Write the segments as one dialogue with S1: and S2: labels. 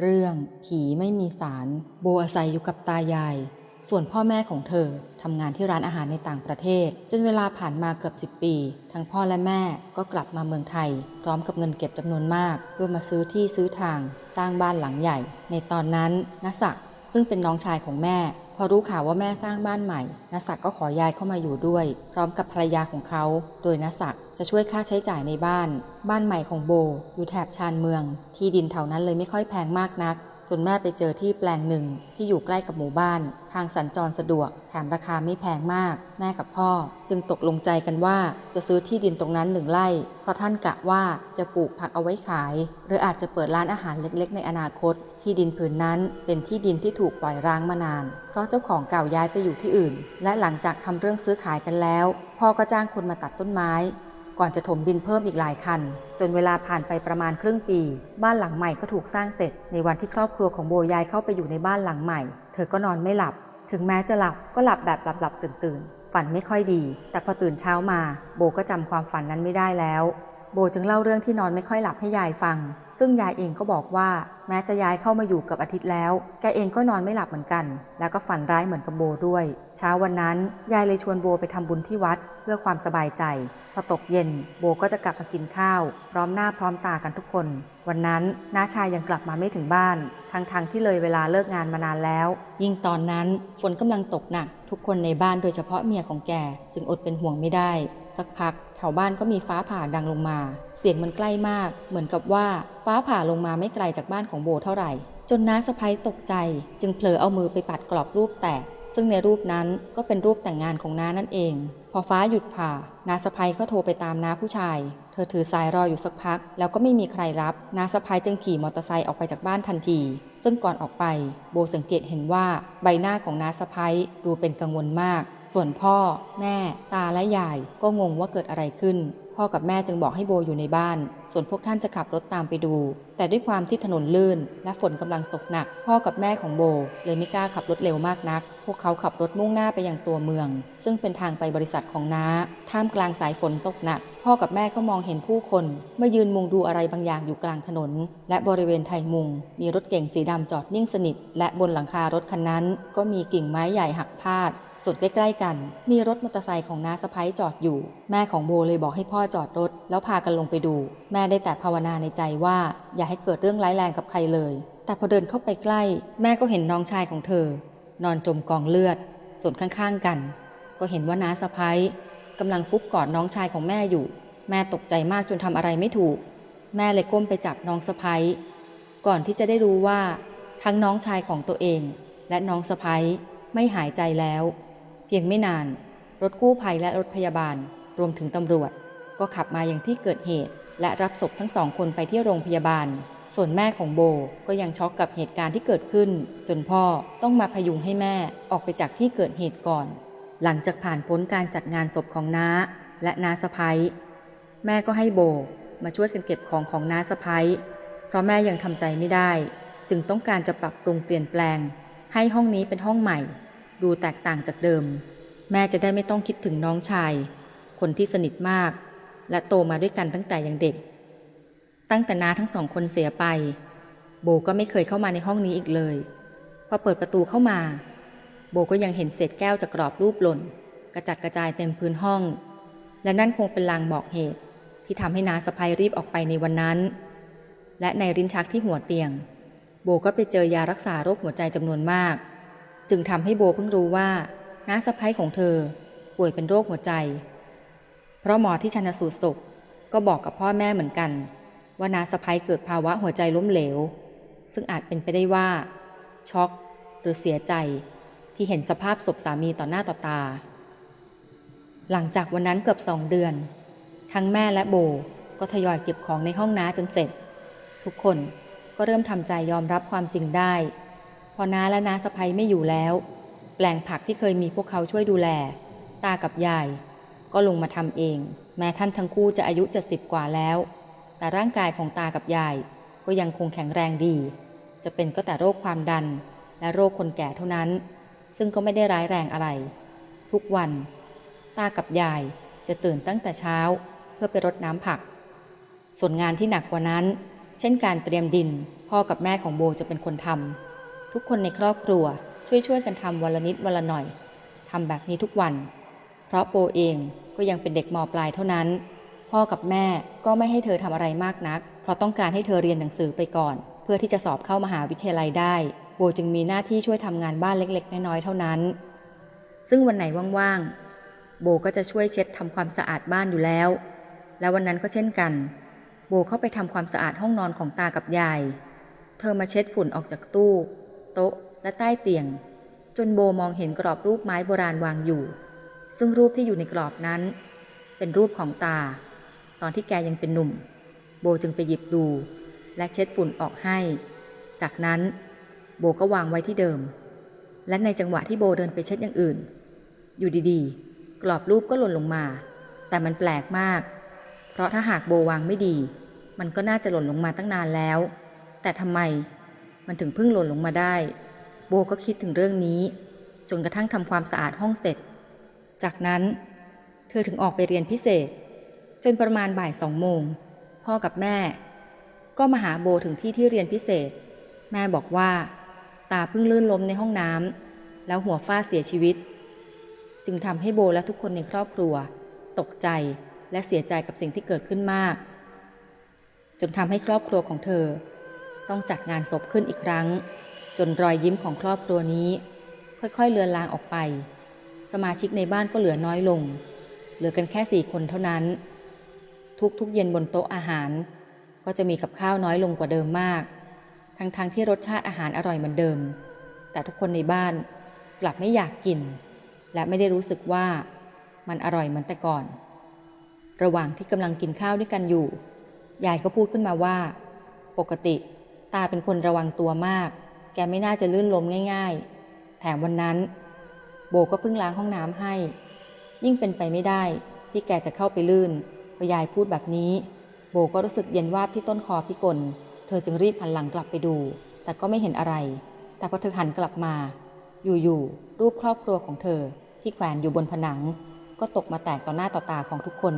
S1: เรื่องผีไม่มีสารโบอาศัยอยู่กับตายาย ส่วนพ่อแม่ของเธอทำงานที่ร้านอาหารในต่างประเทศ จนเวลาผ่านมาเกือบ 10 ปี ทั้งพ่อและแม่ก็กลับมาเมืองไทย พร้อมกับเงินเก็บจำนวนมาก เพื่อมาซื้อที่ซื้อทาง สร้างบ้านหลังใหญ่ ในตอนนั้นนศักซึ่งเป็นน้องชายของแม่ พอรู้ข่าวว่าแม่สร้างบ้านใหม่นศักก์ก็ขอย้ายเข้ามาอยู่ด้วย พร้อมกับภรรยาของเขา โดยนศักก์จะช่วยค่าใช้จ่ายในบ้าน บ้านใหม่ของโบ อยู่แถบชานเมือง ที่ดินแถวนั้นเลยไม่ค่อยแพงมากนัก จนแม่ไปเจอที่แปลงหนึ่งที่อยู่ใกล้กับหมู่บ้าน ทางสัญจรสะดวก แถมราคาไม่แพงมาก แม่กับพ่อ จึงตกลงใจกันว่าจะซื้อที่ดินตรงนั้นหนึ่งไร่ เพราะท่านกะว่าจะปลูกผักเอาไว้ขาย หรืออาจจะเปิดร้านอาหารเล็กๆ ในอนาคต ที่ดินผืนนั้นเป็นที่ดินที่ถูกปล่อยร้างมานาน เพราะเจ้าของเก่าย้ายไปอยู่ที่อื่น และหลังจากทำเรื่องซื้อขายกันแล้ว พ่อก็จ้างคนมาตัดต้นไม้ ก่อนจะถมดินเพิ่มอีกหลายคัน จนเวลาผ่านไปประมาณครึ่งปี บ้านหลังใหม่ก็ถูกสร้างเสร็จ ในวันที่ครอบครัวของโบย้ายเข้าไปอยู่ในบ้านหลังใหม่ เธอก็นอนไม่หลับ ถึงแม้จะหลับก็หลับแบบหลับหลับตื่นตื่นฝันไม่ค่อยดี แต่พอตื่นเช้ามา โบก็จำความฝันนั้นไม่ได้แล้ว โบจึงเล่าเรื่องที่นอนไม่ค่อยหลับให้ยายฟัง ซึ่งยายเองก็บอกว่า แม้จะย้ายเข้ามาอยู่กับอาทิตย์แล้ว แกเองก็นอนไม่หลับเหมือนกัน แล้วก็ฝันร้ายเหมือนกับโบด้วย เช้าวันนั้น ยายเลยชวนโบไปทำบุญที่วัด เพื่อความสบายใจ พอตกเย็น โบก็จะกลับมากินข้าว พร้อมหน้าพร้อมตากันทุกคน วันนั้นน้าชายยังกลับมาไม่ถึงบ้าน ทั้งๆทที่เลยเวลาเลิกงานมานานแล้ว ยิ่งตอนนั้นฝนกำลังตกหนัก ทุกคนในบ้านโดยเฉพาะเมียของแก จึงอดเป็นห่วงไม่ได้ สักพักแถวบ้านก็มีฟ้าผ่าดังลงมา สียงมันใกล้มาก เหมือนกับว่าฟ้าผ่าลงมาไม่ไกลจากบ้านของโบเท่าไหร่ จนน้าสะพ้ยตกใจ จึงเผลอเอามือไปปัดกรอบรูปแตก ซึ่งในรูปนั้นก็เป็นรูปแต่งงานของน้านั่นเอง พอฟ้าหยุดผ่า น้าสะพ้ยก็โทรไปตามน้าผู้ชาย เธอถือสายรออยู่สักพัก แล้วก็ไม่มีใครรับ น้าสะพ้ยจึงขี่มอเตอร์ไซค์ออกไปจากบ้านทันที ซึ่งก่อนออกไป โบสังเกตเห็นว่าใบหน้าของน้าสะพ้ยดูเป็นกังวลมาก ส่วนพ่อ แม่ ตาและยายก็งงว่าเกิดอะไรขึ้น พ่อกับแม่จึงบอกให้โบอยู่ในบ้าน ส่วนพวกท่านจะขับรถตามไปดู แต่ด้วยความที่ถนนลื่น และฝนกำลังตกหนัก พ่อกับแม่ของโบ เลยไม่กล้าขับรถเร็วมากนัก พวกเขาขับรถมุ่งหน้าไปยังตัวเมือง ซึ่งเป็นทางไปบริษัทของน้า ท่ามกลางสายฝนตกหนัก พ่อกับแม่ก็มองเห็นผู้คนมายืนมุงดูอะไรบางอย่างอยู่กลางถนน และบริเวณไทยมุง มีรถเก๋งสีดำจอดนิ่งสนิท และบนหลังคารถคันนั้น ก็มีกิ่งไม้ใหญ่หักพาด ส่วนใกล้ๆกัน มีรถมอเตอร์ไซค์ของน้าสะพ้ยจอดอยู่ แม่ของโบเลยบอกให้พ่อจอดรถ แล้วพากันลงไปดู แม่ได้แต่ภาวนาในใจว่า อย่าให้เกิดเรื่องร้ายแรงกับใครเลย แต่พอเดินเข้าไปใกล้ แม่ก็เห็นน้องชายของเธอ นอนจมกองเลือด ส่วนข้างๆกัน ก็เห็นว่าน้าสะพ้ยกำลังฟุบกอดน้องชายของแม่อยู่ แม่ตกใจมากจนทำอะไรไม่ถูก แม่เลยก้มไปจับน้องสะพ้ยก่อนที่จะได้รู้ว่า ทั้งน้องชายของตัวเอง และน้องสะพ้ยไม่หายใจแล้ว เพียงไม่นาน รถกู้ภัยและรถพยาบาล รวมถึงตำรวจ ก็ขับมาอย่างที่เกิดเหตุ และรับศพทั้งสองคนไปที่โรงพยาบาล ส่วนแม่ของโบก็ยังช็อกกับเหตุการณ์ที่เกิดขึ้น จนพ่อต้องมาพยุงให้แม่ออกไปจากที่เกิดเหตุก่อน หลังจากผ่านพ้นการจัดงานศพของน้าและน้าสะพ้ยแม่ก็ให้โบมาช่วยกันเก็บของของน้าสะพ้ยเพราะแม่ยังทำใจไม่ได้ จึงต้องการจะปรับปรุงเปลี่ยนแปลง ให้ห้องนี้เป็นห้องใหม่ ดูแตกต่างจากเดิม แม่จะได้ไม่ต้องคิดถึงน้องชาย คนที่สนิทมาก และโตมาด้วยกันตั้งแต่ยังเด็ก ตั้งแต่น้าทั้งสองคนเสียไป โบก็ไม่เคยเข้ามาในห้องนี้อีกเลย พอเปิดประตูเข้ามา โบก็ยังเห็นเศษแก้วจากกรอบรูปหล่น กระจัดกระจายเต็มพื้นห้อง และนั่นคงเป็นลางบอกเหตุที่ทำให้น้าสะพ้ยรีบออกไปในวันนั้น และในรินชักที่หัวเตียง โบก็ไปเจอยารักษาโรคหัวใจจำนวนมาก จึงทำให้โบเพิ่งรู้ว่าน้าสะพ้ยของเธอ ป่วยเป็นโรคหัวใจ เพราะหมอที่ชันสูตรศพก็บอกกับพ่อแม่เหมือนกัน ว่าน้าสะพ้ยเกิดภาวะหัวใจล้มเหลว ซึ่งอาจเป็นไปได้ว่า ช็อก หรือเสียใจที่เห็นสภาพศพสามีต่อหน้าต่อตา หลังจากวันนั้นเกือบสองเดือน ทั้งแม่และโบก็ทยอยเก็บของในห้องน้าจนเสร็จ ทุกคนก็เริ่มทำใจยอมรับความจริงได้ พอน้าและน้าสะพ้ยไม่อยู่แล้ว แปลงผักที่เคยมีพวกเขาช่วยดูแล ตากับยาย ก็ลงมาทำเอง แม้ท่านทั้งคู่จะอายุจะสิบกว่าแล้ว แต่ร่างกายของตากับยายก็ยังคงแข็งแรงดี จะเป็นก็แต่โรคความดัน และโรคคนแก่เท่านั้น ซึ่งก็ไม่ได้ร้ายแรงอะไร ทุกวัน ตากับยายจะตื่นตั้งแต่เช้า เพื่อไปรดน้ำผัก ส่วนงานที่หนักกว่านั้น เช่นการเตรียมดิน พ่อกับแม่ของโบจะเป็นคนทำ ทุกคนในครอบครัวช่วยช่วยกันทำวันละนิดวันละหน่อยทำแบบนี้ทุกวัน เพราะโบเองก็ยังเป็นเด็กมปลายเท่านั้น พ่อกับแม่ก็ไม่ให้เธอทำอะไรมากนัก เพราะต้องการให้เธอเรียนหนังสือไปก่อน เพื่อที่จะสอบเข้ามหาวิทยาลัยได้ โบจึงมีหน้าที่ช่วยทำงานบ้านเล็ก ๆ น้อยๆเท่านั้น ซึ่งวันไหนว่างๆ โบก็จะช่วยเช็ดทำความสะอาดบ้านอยู่แล้ว และวันนั้นก็เช่นกัน โบเข้าไปทำความสะอาดห้องนอนของตากับยาย เธอมาเช็ดฝุ่นออกจากตู้ โต๊ะ และใต้เตียง จนโบมองเห็นกรอบรูปไม้โบราณวางอยู่ ซึ่งรูปที่อยู่ในกรอบนั้น เป็นรูปของตา ตอนที่แกยังเป็นหนุ่ม โบจึงไปหยิบดู และเช็ดฝุ่นออกให้ จากนั้น โบก็วางไว้ที่เดิม และในจังหวะที่โบเดินไปเช็ดอย่างอื่น อยู่ดีๆ กรอบรูปก็หล่นลงมา แต่มันแปลกมาก เพราะถ้าหากโบวางไม่ดี มันก็น่าจะหล่นลงมาตั้งนานแล้ว แต่ทำไม มันถึงเพิ่งหล่นลงมาได้ โบก็คิดถึงเรื่องนี้ จนกระทั่งทำความสะอาดห้องเสร็จ จากนั้น เธอถึงออกไปเรียนพิเศษ จนประมาณบ่ายสองโมง พ่อกับแม่ ก็มาหาโบถึงที่ที่เรียนพิเศษ แม่บอกว่า ตาเพิ่งลื่นล้มในห้องน้ำแล้วหัวฟาดเสียชีวิต จึงทำให้โบและทุกคนในครอบครัว ตกใจและเสียใจกับสิ่งที่เกิดขึ้นมากจนทำให้ครอบครัวของเธอ ต้องจัดงานศพขึ้นอีกครั้ง จนรอยยิ้มของครอบครัวนี้ ค่อยๆเลือนลางออกไป สมาชิกในบ้านก็เหลือน้อยลง เหลือกันแค่สี่คนเท่านั้น ทุกๆเย็นบนโต๊ะอาหาร ก็จะมีกับข้าวน้อยลงกว่าเดิมมาก ทั้งๆทที่รสชาติอาหารอร่อยเหมือนเดิม แต่ทุกคนในบ้านกลับไม่อยากกิน และไม่ได้รู้สึกว่ามันอร่อยเหมือนแต่ก่อน ระหว่างที่กำลังกินข้าวด้วยกันอยู่ ยายก็พูดขึ้นมาว่า ปกติ ตาเป็นคนระวังตัวมาก แกไม่น่าจะลื่นล้มง่าย ๆ แถมวันนั้น โบก็เพิ่งล้างห้องน้ำให้ ยิ่งเป็นไปไม่ได้ที่แกจะเข้าไปลื่นพอยายพูดแบบนี้ โบก็รู้สึกเย็นวาบที่ต้นคอพิกล เธอจึงรีบหันหลังกลับไปดู แต่ก็ไม่เห็นอะไร แต่พอเธอหันกลับมา อยู่ๆ รูปครอบครัวของเธอที่แขวนอยู่บนผนัง ก็ตกมาแตกต่อหน้าต่อตาของทุกคน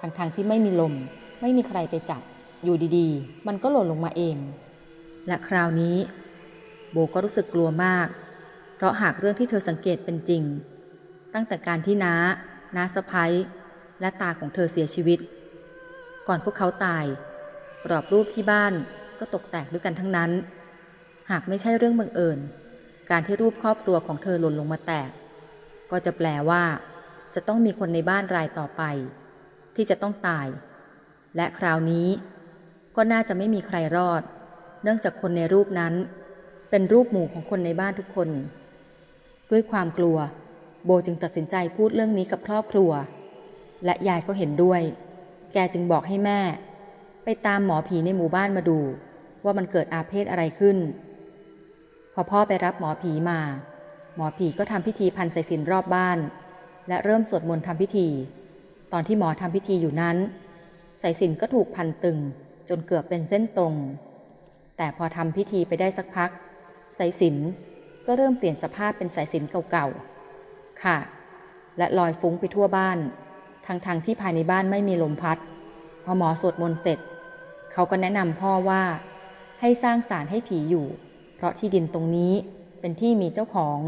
S1: ทั้งๆที่ไม่มีลม ไม่มีใครไปจับ อยู่ดีๆ มันก็หล่นลงมาเอง และคราวนี้ โบก็รู้สึกกลัวมาก เพราะหากเรื่องที่เธอสังเกตเป็นจริง ตั้งแต่การที่น้า น้าสะพ้ยและตาของเธอเสียชีวิต ก่อนพวกเขาตาย กรอบรูปที่บ้านก็ตกแตกด้วยกันทั้งนั้น หากไม่ใช่เรื่องบังเอิญ การที่รูปครอบครัวของเธอหล่นลงมาแตก ก็จะแปลว่า จะต้องมีคนในบ้านรายต่อไป ที่จะต้องตาย และคราวนี้ก็น่าจะไม่มีใครรอด เนื่องจากคนในรูปนั้น เป็นรูปหมู่ของคนในบ้านทุกคน ด้วยความกลัว โบจึงตัดสินใจพูดเรื่องนี้กับครอบครัว และยายก็เห็นด้วย แกจึงบอกให้แม่ ไปตามหมอผีในหมู่บ้านมาดู ว่ามันเกิดอาเพศอะไรขึ้น พอพ่อไปรับหมอผีมา หมอผีก็ทำพิธีพันสายสินรอบบ้าน และเริ่มสวดมนต์ทำพิธี ตอนที่หมอทำพิธีอยู่นั้นสายสินก็ถูกพันตึงจนเกือบเป็นเส้นตรง แต่พอทำพิธีไปได้สักพัก สายสินก็เริ่มเปลี่ยนสภาพเป็นสายสินเก่าๆ ขาด และลอยฟุ้งไปทั่วบ้าน ทั้งๆทที่ภายในบ้านไม่มีลมพัด พอหมอสวดมนต์เสร็จ เขาก็แนะนำพ่อว่า ให้สร้างศาลให้ผีอยู่ เพราะที่ดินตรงนี้เป็นที่มีเจ้าของ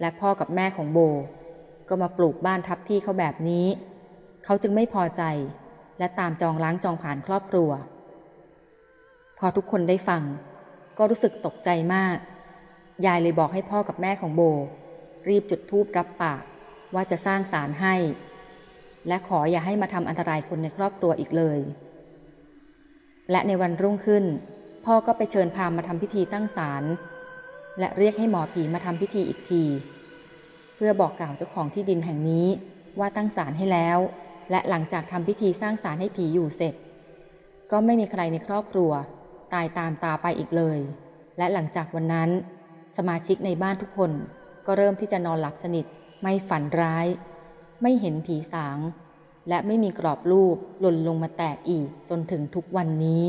S1: และพ่อกับแม่ของโบ ก็มาปลูกบ้านทับที่เขาแบบนี้ เขาจึงไม่พอใจ และตามจองล้างจองผ่านครอบครัว พอทุกคนได้ฟัง ก็รู้สึกตกใจมาก ยายเลยบอกให้พ่อกับแม่ของโบ รีบจุดธูปรับปากว่าจะสร้างศาลให้ และขออย่าให้มาทำอันตรายคนในครอบครัวอีกเลย และในวันรุ่งขึ้น พ่อก็ไปเชิญพามมาทำพิธีตั้งศาลและเรียกให้หมอผีมาทำพิธีอีกที เพื่อบอกกล่าวเจ้าของที่ดินแห่งนี้ว่าตั้งศาลให้แล้ว และหลังจากทำพิธีสร้างศาลให้ผีอยู่เสร็จ ก็ไม่มีใครในครอบครัว ตายตามตาไปอีกเลย และหลังจากวันนั้น สมาชิกในบ้านทุกคนก็เริ่มที่จะนอนหลับสนิทไม่ฝันร้าย ไม่เห็นผีสาง และไม่มีกรอบรูปหล่นลงมาแตกอีกจนถึงทุกวันนี้